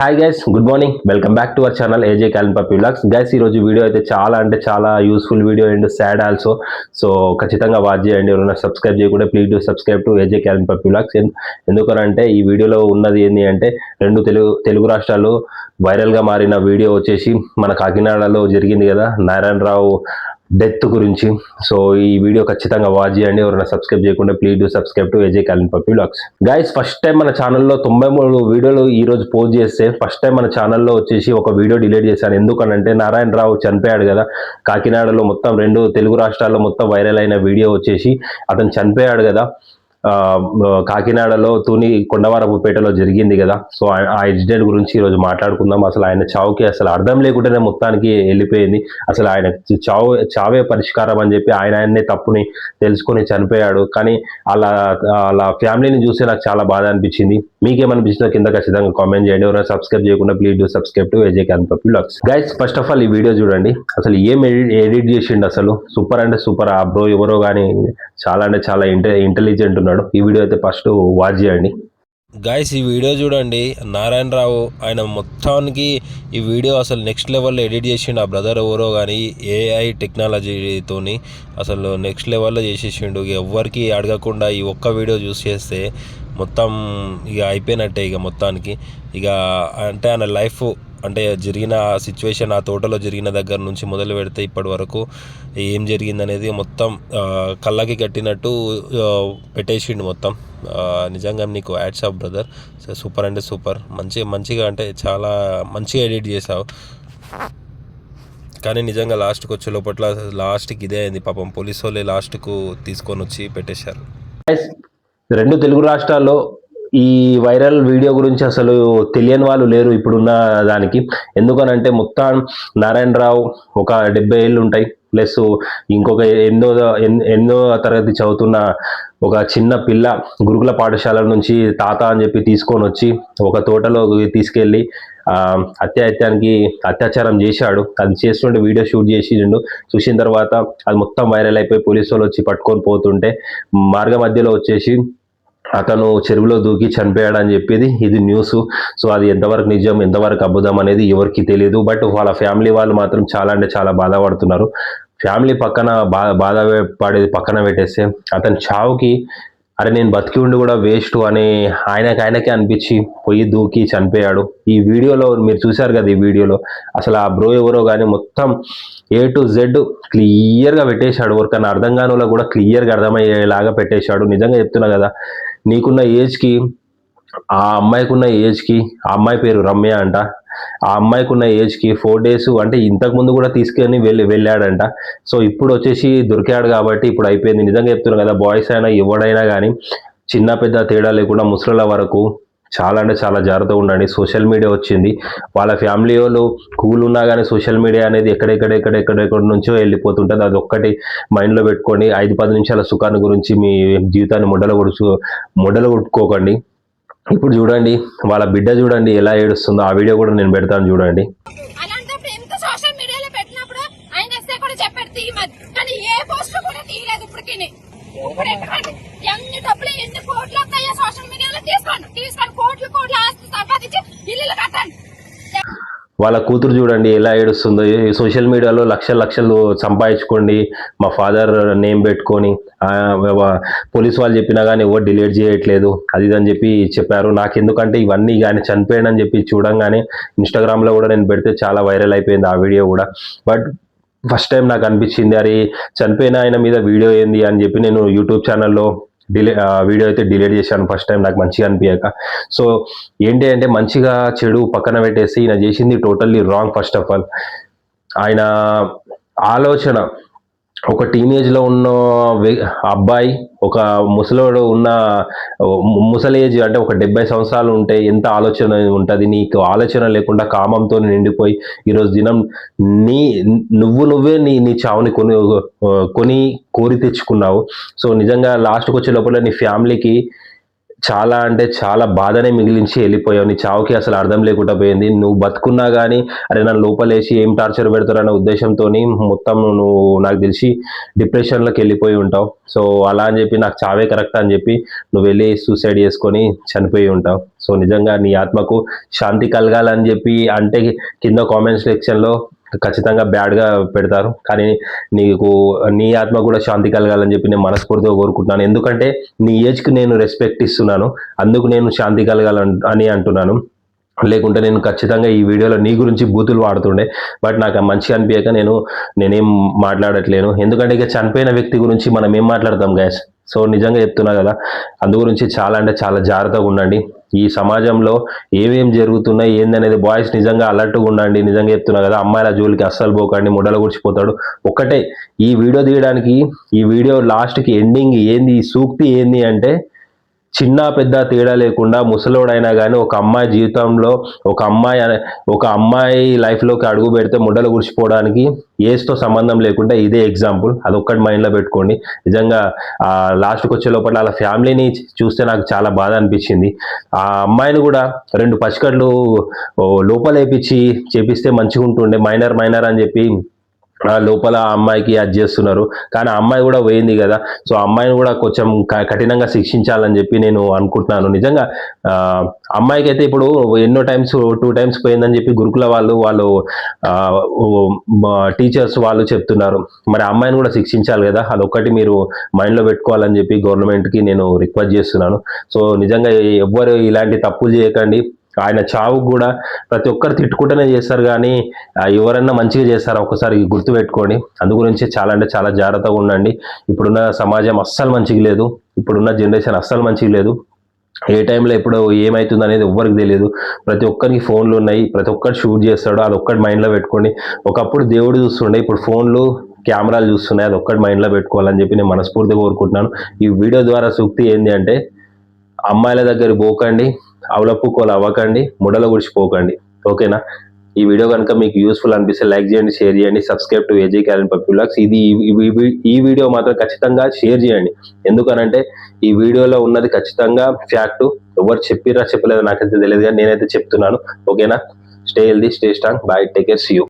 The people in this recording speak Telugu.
Hi guys good morning welcome back to our channel AJ Kalan Pappi vlogs guys ఈ రోజు వీడియో అయితే చాలా అంటే చాలా useful video and sad also so ఖచ్చితంగా వాచ్ చేయండి. ఎవరైనా సబ్స్క్రైబ్ చేయకుండా please do subscribe to AJ Kalan Pappi vlogs ఎందుకనంటే ఈ వీడియోలో ఉన్నది ఏంటి అంటే రెండు తెలుగు తెలుగు రాష్ట్రాలు వైరల్గా మారిన వీడియో వచ్చేసి మన కాకినాడలో జరిగింది కదా. నారాయణరావు డెత్ గురించి. సో ఈ వీడియో ఖచ్చితంగా వాచ్ చేయండి. ఎవరైనా సబ్స్క్రైబ్ చేయకుండా please do subscribe to AJ కాలిన్ పప్పి బ్లాగ్స్ గైస్ ఫస్ట్ టైం మన ఛానల్లో తొంభై మూడు వీడియోలు ఈ రోజు పోస్ట్ చేస్తే ఫస్ట్ టైం మన ఛానల్లో వచ్చేసి ఒక వీడియో డిలీట్ చేశాను. ఎందుకనంటే నారాయణ రావు చనిపోయాడు కదా. కాకినాడలో మొత్తం రెండు తెలుగు రాష్ట్రాల్లో మొత్తం వైరల్ అయిన వీడియో వచ్చేసి అతను చనిపోయాడు కదా. కాకినాడలో తుని కొండవరపుపేటలో జరిగింది కదా. సో ఆ- ఇన్సిడెంట్ గురించి ఈరోజు మాట్లాడుకుందాం. అసలు ఆయన చావుకి అసలు అర్థం లేకుండానే మొత్తానికి వెళ్ళిపోయింది. అసలు ఆయన చావు చావే పరిష్కారం అని చెప్పి ఆయన ఆయన్నే తప్పుని తెలుసుకొని చనిపోయాడు. కానీ అలా అలా ఫ్యామిలీని చూసి నాకు చాలా బాధ అనిపించింది. మీకేమనిపించిందో కింద ఖచ్చితంగా కామెంట్ చేయండి. ఎవరైనా సబ్స్క్రైబ్ చేయకుండా please do subscribe to AJ can blogs. Guys first of all ఈ వీడియో చూడండి. అసలు ఏం ఎడిట్ చేసిండు అసలు? సూపర్ అంటే సూపర్? ఆ బ్రో ఎవరో కానీ చాలా అంటే చాలా ఇంటె ఇంటెలిజెంట్ ఉన్నాడు. ఈ వీడియో అయితే ఫస్ట్ వాచ్ చేయండి. గాయస్ ఈ వీడియో చూడండి. నారాయణరావు ఆయన మొత్తానికి ఈ వీడియో అసలు నెక్స్ట్ లెవెల్లో ఎడిట్ చేసిండు. ఆ బ్రదర్ ఎవరో కానీ ఏఐ టెక్నాలజీతోని అసలు నెక్స్ట్ లెవెల్లో చేసేసిండు. ఇక ఎవ్వరికి అడగకుండా ఈ ఒక్క వీడియో చూస్ చేస్తే మొత్తం ఇక అయిపోయినట్టే ఇక మొత్తానికి. ఇక అంటే ఆయన లైఫ్ అంటే జరిగిన సిచ్యువేషన్ ఆ తోటలో జరిగిన దగ్గర నుంచి మొదలు పెడితే ఇప్పటి వరకు ఏం జరిగింది అనేది మొత్తం కళ్ళకి కట్టినట్టు పెట్టేసిండు మొత్తం. నిజంగా నీకు యాడ్స్ ఆఫ్ బ్రదర్ సూపర్ అంటే సూపర్ మంచి మంచిగా అంటే చాలా మంచిగా ఎడిట్ చేసావు. కానీ నిజంగా లాస్ట్కి వచ్చే లోపల లాస్ట్కి ఇదే అయింది పాపం. పోలీసు వాళ్ళే లాస్ట్కు తీసుకొని వచ్చి పెట్టేశారు. రెండు తెలుగు రాష్ట్రాల్లో ఈ వైరల్ వీడియో గురించి అసలు తెలియని వాళ్ళు లేరు ఇప్పుడున్న దానికి. ఎందుకనంటే మొత్తం నారాయణరావు ఒక డెబ్బై ఏళ్ళు ఉంటాయి. ప్లస్ ఇంకొక ఎనిమిదో ఎన్- ఎనిమిదో తరగతి చదువుతున్న ఒక చిన్న పిల్ల గురుకుల పాఠశాల నుంచి తాత అని చెప్పి తీసుకొని వచ్చి ఒక తోటలో తీసుకెళ్ళి ఆ, అత్యాత్యానికి అత్యాచారం చేశాడు. అది చేస్తుంటే వీడియో షూట్ చేసిండు. చూసిన తర్వాత అది మొత్తం వైరల్ అయిపోయి పోలీసు వాళ్ళు వచ్చి పట్టుకొని పోతుంటే మార్గ మధ్యలో వచ్చేసి అతను చెరువులో దూకి చనిపోయాడు అని చెప్పేది ఇది న్యూస్. సో అది ఎంతవరకు నిజం ఎంతవరకు అబద్ధం అనేది ఎవరికి తెలియదు బట్ వాళ్ళ ఫ్యామిలీ వాళ్ళు మాత్రం చాలా అంటే చాలా బాధపడుతున్నారు. ఫ్యామిలీ పక్కన బా బాధ పడేది పక్కన పెట్టేస్తే అతని చావుకి అరే నేను బతికి ఉండి కూడా వేస్ట్ అని ఆయనకి ఆయనకే అనిపించి పొయ్యి దూకి చనిపోయాడు ఈ వీడియోలో మీరు చూశారు కదా ఈ వీడియోలో. అసలు ఆ బ్రో ఎవరో కానీ మొత్తం ఏ టు జెడ్ క్లియర్గా పెట్టేశాడు. ఎవరికైనా అర్థం కాని కూడా క్లియర్గా అర్థమయ్యేలాగా పెట్టేశాడు. నిజంగా చెప్తున్నా కదా నీకున్న ఏజ్కి ఆ అమ్మాయికి ఉన్న ఏజ్కి ఆ అమ్మాయి పేరు రమ్య అంట. ఆ అమ్మాయికి ఉన్న ఏజ్కి ఫోర్ డేస్ అంటే ఇంతకు ముందు కూడా తీసుకొని వెళ్ళి వెళ్ళాడంట. సో ఇప్పుడు వచ్చేసి దొరికాడు కాబట్టి ఇప్పుడు అయిపోయింది. నిజంగా చెప్తున్నాను కదా బాయ్స్ అయినా ఎవడైనా కానీ చిన్న పెద్ద తేడా లేకుండా ముసలిల వరకు చాలా అంటే చాలా జాగ్రత్తగా ఉండండి. సోషల్ మీడియా వచ్చింది. వాళ్ళ ఫ్యామిలీ వాళ్ళు కూల్ ఉన్నా కానీ సోషల్ మీడియా అనేది ఎక్కడెక్కడ ఎక్కడెక్కడ నుంచో వెళ్ళిపోతుంటుంది. అది ఒక్కటి మైండ్లో పెట్టుకొని ఐదు పది నిమిషాల సుఖాన్ని గురించి మీ జీవితాన్ని మొడలు కొడుచు మొడలు కొట్టుకోకండి ఇప్పుడు చూడండి వాళ్ళ బిడ్డ చూడండి ఎలా ఏడుస్తుందో ఆ వీడియో కూడా నేను పెడతాను చూడండి. ఎన్ని కోట్లు సోషల్ మీడియాలో తీసుకోండి కోట్లు కోట్లు ఆస్తి సంపాదించి ఇల్లు కట్టండి వాళ్ళ కూతురు చూడండి ఎలా ఏడుస్తుందో. సోషల్ మీడియాలో లక్షల లక్షలు సంపాదించుకోండి. మా ఫాదర్ నేమ్ పెట్టుకొని ఆ, పోలీస్ వాళ్ళు చెప్పినా కానీ ఎవరు డిలీట్ చేయట్లేదు. అది అని చెప్పి చెప్పారు. నాకు ఎందుకంటే ఇవన్నీ కానీ చనిపోయాడని చెప్పి చూడంగానే ఇన్స్టాగ్రామ్లో కూడా నేను పెడితే చాలా వైరల్ అయిపోయింది ఆ వీడియో కూడా. బట్ ఫస్ట్ టైం నాకు అనిపించింది అరే చనిపోయిన ఆయన మీద వీడియో ఏంది అని చెప్పి నేను యూట్యూబ్ ఛానల్లో డిలే వీడియో అయితే డిలీట్ చేశాను ఫస్ట్ టైం నాకు మంచిగా అనిపించక. సో ఏంటి అంటే మంచిగా చెడు పక్కన పెట్టేసి ఈయన చేసింది totally wrong first of all ఆయన ఆలోచన ఒక టీనేజ్లో ఉన్న అబ్బాయి ఒక ముసలోడు ఉన్న ముసలేజ్ ముసలి ఏజ్ అంటే ఒక డెబ్బై సంవత్సరాలు ఉంటే ఎంత ఆలోచన ఉంటుంది? నీకు ఆలోచన లేకుండా కామంతో నిండిపోయి ఈరోజు దినం నీ నువ్వు నువ్వే నీ నీ చావుని కొని కొని కోరి తెచ్చుకున్నావు. సో నిజంగా లాస్ట్కి వచ్చే లోపల నీ ఫ్యామిలీకి చాలా అంటే చాలా బాధనే మిగిలించి వెళ్ళిపోయావు. నీ చావుకి అసలు అర్థం లేకుండా పోయింది. నువ్వు బతుకున్నా కానీ అరే నన్ను లోపలేసి ఏం టార్చర్ పెడతారన్న ఉద్దేశంతో మొత్తం నువ్వు నాకు తెలిసి డిప్రెషన్లోకి వెళ్ళిపోయి ఉంటావు. సో అలా అని చెప్పి నాకు చావే కరెక్ట్ అని చెప్పి నువ్వు వెళ్ళి సూసైడ్ చేసుకొని చనిపోయి ఉంటావు. సో నిజంగా నీ ఆత్మకు శాంతి కలగాలని చెప్పి అంటే కింద కామెంట్ సెక్షన్లో ఖచ్చితంగా బ్యాడ్గా పెడతారు. కానీ నీకు నీ ఆత్మ కూడా శాంతి కలగాలని చెప్పి నేను మనస్ఫూర్తిగా కోరుకుంటున్నాను. ఎందుకంటే నీ ఏజ్కి నేను రెస్పెక్ట్ ఇస్తున్నాను. అందుకు నేను శాంతి కలగాలని అని అంటున్నాను. లేకుంటే నేను ఖచ్చితంగా ఈ వీడియోలో నీ గురించి బూతులు వాడుతుండే. బట్ నాకు ఆ మంచిగా అనిపించక నేను నేనేం మాట్లాడట్లేను. ఎందుకంటే ఇక చనిపోయిన వ్యక్తి గురించి మనం ఏం మాట్లాడతాం గ్యాస్ సో నిజంగా చెప్తున్నా కదా అందు గురించి చాలా అంటే చాలా జాగ్రత్తగా ఉండండి. ఈ సమాజంలో ఏమేం జరుగుతున్నాయి ఏందనేది బాయ్స్ నిజంగా అలర్ట్గా ఉండండి. నిజంగా చెప్తున్నా కదా అమ్మాయిల జోలికి అస్సలు పోకండి ముడల గుడిచిపోతాడు. ఒక్కటే ఈ వీడియో తీయడానికి ఈ వీడియో లాస్ట్కి ఎండింగ్ ఏంది ఈ సూక్తి ఏంది అంటే చిన్న పెద్ద తేడా లేకుండా ముసలోడైనా కానీ ఒక అమ్మాయి జీవితంలో ఒక అమ్మాయి ఒక అమ్మాయి లైఫ్లోకి అడుగు పెడితే ముడ్డలు గుడిచిపోవడానికి ఏజ్తో సంబంధం లేకుండా ఇదే ఎగ్జాంపుల్ అదొక్కటి మైండ్లో పెట్టుకోండి. నిజంగా లాస్ట్కి వచ్చే లోపల వాళ్ళ ఫ్యామిలీని చూస్తే నాకు చాలా బాధ అనిపించింది. ఆ అమ్మాయిని కూడా రెండు పసికట్లు లోపలేపించి చేపిస్తే మంచిగా ఉంటుండే మైనర్ మైనర్ అని చెప్పి లోపల ఆ అమ్మాయికి అది చేస్తున్నారు. కానీ అమ్మాయి కూడా పోయింది కదా. సో అమ్మాయిని కూడా కొంచెం క- కఠినంగా శిక్షించాలని చెప్పి నేను అనుకుంటున్నాను. నిజంగా అమ్మాయికి అయితే ఇప్పుడు ఎన్నో టైమ్స్ టూ టైమ్స్ పోయిందని చెప్పి గురుకుల వాళ్ళు వాళ్ళు టీచర్స్ వాళ్ళు చెప్తున్నారు. మరి అమ్మాయిని కూడా శిక్షించాలి కదా. అదొక్కటి మీరు మైండ్లో పెట్టుకోవాలని చెప్పి గవర్నమెంట్కి నేను రిక్వెస్ట్ చేస్తున్నాను. సో నిజంగా ఎవ్వరు ఇలాంటి తప్పులు చేయకండి. ఆయన చావుకు కూడా ప్రతి ఒక్కరు తిట్టుకుంటూనే చేస్తారు కానీ ఎవరన్నా మంచిగా చేస్తారా ఒకసారి గుర్తు పెట్టుకోండి. అందు గురించి చాలా అంటే చాలా జాగ్రత్తగా ఉండండి. ఇప్పుడున్న సమాజం అస్సలు మంచిగా లేదు. ఇప్పుడున్న జనరేషన్ అస్సలు మంచిగా లేదు. ఏ టైంలో ఎప్పుడు ఏమవుతుంది అనేది ఎవ్వరికి తెలియదు. ప్రతి ఒక్కరికి ఫోన్లు ఉన్నాయి. ప్రతి ఒక్కరు షూట్ చేస్తాడు. అది ఒక్కటి మైండ్లో పెట్టుకోండి. ఒకప్పుడు దేవుడు చూస్తుండే. ఇప్పుడు ఫోన్లు కెమెరాలు చూస్తున్నాయి. అది ఒక్కటి మైండ్లో పెట్టుకోవాలని చెప్పి నేను మనస్ఫూర్తిగా కోరుకుంటున్నాను. ఈ వీడియో ద్వారా సూక్తి ఏంటి అంటే అమ్మాయిల దగ్గర పోకండి. అవలపుకోలు అవ్వకండి ముడల గుడిచిపోకండి. ఓకేనా? ఈ వీడియో కనుక మీకు యూస్ఫుల్ అనిపిస్తే లైక్ చేయండి షేర్ చేయండి సబ్స్క్రైబ్ టు ఏజీ క్యారెన్ పప్యులాక్స్ ఇది ఈ- ఈ వీడియో మాత్రం ఖచ్చితంగా షేర్ చేయండి. ఎందుకనంటే ఈ వీడియోలో ఉన్నది ఖచ్చితంగా ఫ్యాక్ట్ ఎవరు చెప్పిరా చెప్పలేదో నాకైతే తెలియదు కానీ నేనైతే చెప్తున్నాను. ఓకేనా? Stay healthy stay strong bye take care see you